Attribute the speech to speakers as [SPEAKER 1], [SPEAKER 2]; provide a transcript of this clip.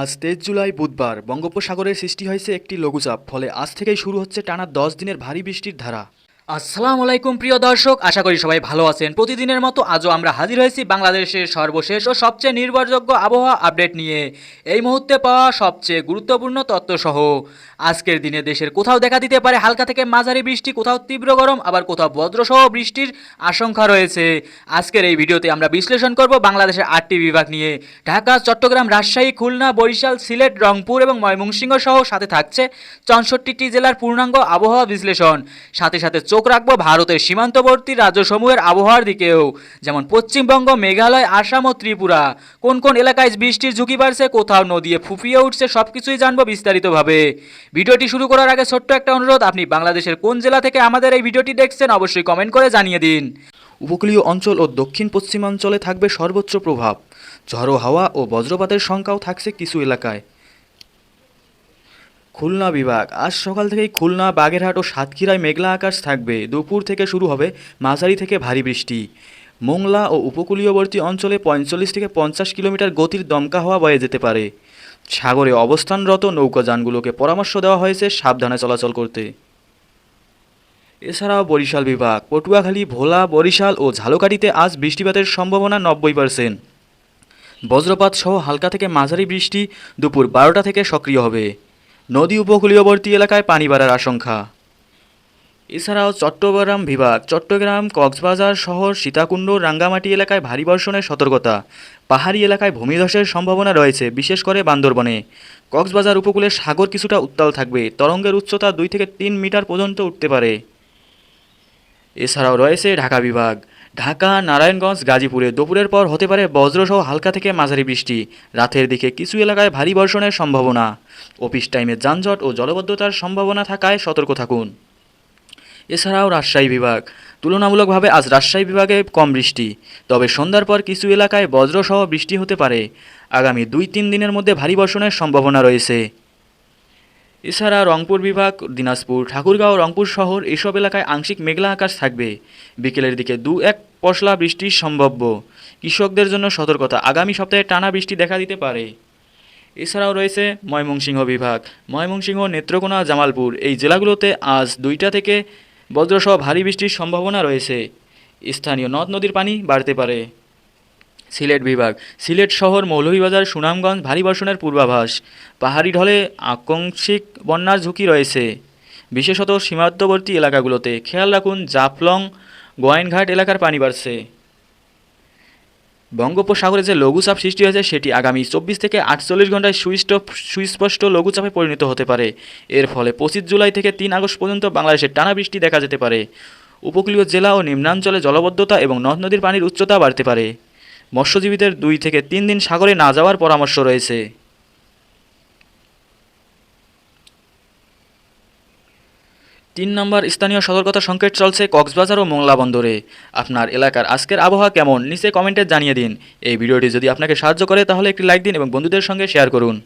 [SPEAKER 1] আজ তেইশ জুলাই বুধবার বঙ্গোপসাগরের সৃষ্টি হয়েছে একটি লঘুচাপ, ফলে আজ থেকেই শুরু হচ্ছে টানা দশ দিনের ভারী বৃষ্টির ধারা।
[SPEAKER 2] আসসালামু আলাইকুম, প্রিয় দর্শক। আশা করি সবাই ভালো আছেন। প্রতিদিনের মতো আজও আমরা হাজির হয়েছি বাংলাদেশের সর্বশেষ ও সবচেয়ে নির্ভরযোগ্য আবহাওয়া আপডেট নিয়ে। এই মুহূর্তে পাওয়া সবচেয়ে গুরুত্বপূর্ণ তথ্যসহ। আজকের দিনে দেশের কোথাও দেখা দিতে পারে হালকা থেকে মাঝারি বৃষ্টি, কোথাও তীব্র গরম, আবার কোথাও বজ্রসহ বৃষ্টির আশঙ্কা রয়েছে। আজকের এই ভিডিওতে আমরা বিশ্লেষণ করব বাংলাদেশের আটটি বিভাগ নিয়ে। ঢাকা, চট্টগ্রাম, রাজশাহী, খুলনা, বরিশাল, সিলেট, রংপুর এবং ময়মনসিংহ সহ সাথে থাকছে চৌষট্টিটি জেলার পূর্ণাঙ্গ আবহাওয়া বিশ্লেষণ। সাথে সাথে চোখ রাখব ভারতের সীমান্তবর্তী রাজ্যসমূহের আবহাওয়ার দিকেও, যেমন পশ্চিমবঙ্গ, মেঘালয়, আসাম ও ত্রিপুরা। কোন কোন এলাকায় বৃষ্টির ঝুঁকি বাড়ছে, কোথাও নদীয়ে ফুফিয়ে উঠছে সব কিছুই জানব বিস্তারিতভাবে। ভিডিওটি শুরু করার আগে ছোট্ট একটা অনুরোধ, আপনি বাংলাদেশের কোন জেলা থেকে আমাদের এই ভিডিওটি দেখছেন অবশ্যই কমেন্ট করে জানিয়ে দিন।
[SPEAKER 1] উপকূলীয় অঞ্চল ও দক্ষিণ পশ্চিমাঞ্চলে থাকবে সর্বোচ্চ প্রভাব। ঝড়ো হাওয়া ও বজ্রপাতের সংখ্যাও থাকছে কিছু এলাকায়। খুলনা বিভাগ। আজ সকাল থেকেই খুলনা, বাগেরহাট ও সাতক্ষীরায় মেঘলা আকাশ থাকবে। দুপুর থেকে শুরু হবে মাঝারি থেকে ভারী বৃষ্টি। মোংলা ও উপকূলীয়বর্তী অঞ্চলে পঁয়তাল্লিশ থেকে পঞ্চাশ কিলোমিটার গতির দমকা হওয়া বয়ে যেতে পারে। সাগরে অবস্থানরত নৌকাযানগুলোকে পরামর্শ দেওয়া হয়েছে সাবধানে চলাচল করতে। এছাড়াও বরিশাল বিভাগ, পটুয়াখালী, ভোলা, বরিশাল ও ঝালকাঠিতে আজ বৃষ্টিপাতের সম্ভাবনা নব্বই পার্সেন্ট। বজ্রপাত সহ হালকা থেকে মাঝারি বৃষ্টি দুপুর বারোটা থেকে সক্রিয় হবে। নদী উপকূলীয়বর্তী এলাকায় পানি বাড়ার আশঙ্কা। এছাড়াও চট্টগ্রাম বিভাগ, চট্টগ্রাম, কক্সবাজার শহর, সীতাকুণ্ড, রাঙ্গামাটি এলাকায় ভারী বর্ষণের সতর্কতা। পাহাড়ি এলাকায় ভূমিধসের সম্ভাবনা রয়েছে, বিশেষ করে বান্দরবনে। কক্সবাজার উপকূলে সাগর কিছুটা উত্তাল থাকবে, তরঙ্গের উচ্চতা দুই থেকে তিন মিটার পর্যন্ত উঠতে পারে। এছাড়াও রয়েছে ঢাকা বিভাগ। ঢাকা, নারায়ণগঞ্জ, গাজীপুরে দুপুরের পর হতে পারে বজ্রসহ হালকা থেকে মাঝারি বৃষ্টি। রাতের দিকে কিছু এলাকায় ভারী বর্ষণের সম্ভাবনা। অফিস টাইমে যানজট ও জলবদ্ধতার সম্ভাবনা থাকায় সতর্ক থাকুন। এছাড়াও রাজশাহী বিভাগ। তুলনামূলকভাবে আজ রাজশাহী বিভাগে কম বৃষ্টি। তবে সন্ধ্যার পর কিছু এলাকায় বজ্রসহ বৃষ্টি হতে পারে। আগামী দুই তিন দিনের মধ্যে ভারী বর্ষণের সম্ভাবনা রয়েছে। এছাড়া রংপুর বিভাগ, দিনাজপুর, ঠাকুরগাঁও, রংপুর শহর এসব এলাকায় আংশিক মেঘলা আকাশ থাকবে। বিকেলের দিকে দু এক পশলা বৃষ্টি সম্ভাব্য। কৃষকদের জন্য সতর্কতা। আগামী সপ্তাহে টানা বৃষ্টি দেখা দিতে পারে। এছাড়াও রয়েছে ময়মনসিংহ বিভাগ। ময়মনসিংহ, নেত্রকোনা, জামালপুর এই জেলাগুলোতে আজ দুইটা থেকে বজ্রসহ ভারী বৃষ্টির সম্ভাবনা রয়েছে। স্থানীয় নদ নদীর পানি বাড়তে পারে। সিলেট বিভাগ। সিলেট শহর মৌলভীবাজার সুনামগঞ্জ ভারী বর্ষণের পূর্বাভাস। পাহাড়ি ঢলে আকস্মিক বন্যার ঝুঁকি রয়েছে। বিশেষত সীমান্তবর্তী এলাকাগুলোতে। খেয়াল রাখুন, জাফলং, গোয়াইনঘাট এলাকার পানি বাড়ছে। বঙ্গোপসাগরে যে লঘুচাপ সৃষ্টি হয়েছে, সেটি আগামী চব্বিশ থেকে আটচল্লিশ ঘন্টায় সুইষ্ট, সুস্পষ্ট লঘুচাপে পরিণত হতে পারে। এর ফলে পঁচিশ জুলাই থেকে তিন আগস্ট পর্যন্ত বাংলাদেশে টানা বৃষ্টি দেখা যেতে পারে। উপকূলীয় জেলা ও নিম্নাঞ্চলে জলবদ্ধতা এবং নদ নদীর পানির উচ্চতা বাড়তে পারে। মৎস্যজীবীদের দুই থেকে তিন দিন সাগরে না যাওয়ার পরামর্শ রয়েছে। তিন নম্বর, স্থানীয় সতর্কতা সংকেত চলছে কক্সবাজার ও মোংলা বন্দরে। আপনার এলাকার আজকের আবহাওয়া কেমন? নিচে কমেন্টে জানিয়ে দিন। এই ভিডিওটি যদি আপনাকে সাহায্য করে, তাহলে একটি লাইক দিন এবং বন্ধুদের সঙ্গে শেয়ার করুন।